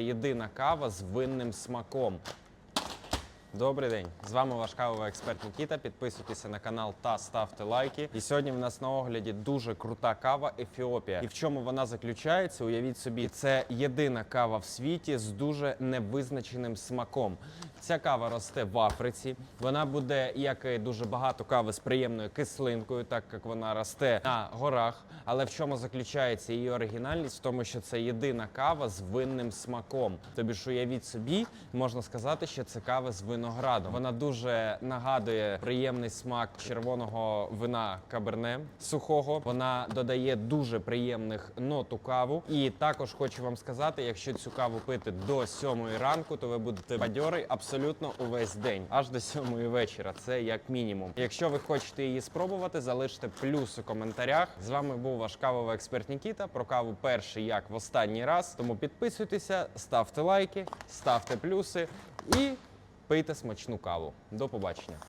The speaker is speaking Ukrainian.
Єдина кава з винним смаком. Добрий день! З вами ваш кавовий експерт Нікіта. Підписуйтеся на канал та ставте лайки. І сьогодні в нас на огляді дуже крута кава Ефіопія. І в чому вона заключається? Уявіть собі, це єдина кава в світі з дуже невизначеним смаком. Ця кава росте в Африці. Вона буде, як і дуже багато кави з приємною кислинкою, так як вона росте на горах. Але в чому заключається її оригінальність? В тому, що це єдина кава з винним смаком. Тобі ж уявіть собі, можна сказати, що це кава з виноградом. Вона дуже нагадує приємний смак червоного вина каберне сухого. Вона додає дуже приємних нот у каву. І також хочу вам сказати, якщо цю каву пити до сьомої ранку, то ви будете бадьорий абсолютно увесь день, аж до сьомої вечора. Це як мінімум. Якщо ви хочете її спробувати, залиште плюс у коментарях. З вами був ваш кавовий експерт Нікіта. Про каву перший як в останній раз. Тому підписуйтеся, ставте лайки, ставте плюси і пийте смачну каву. До побачення.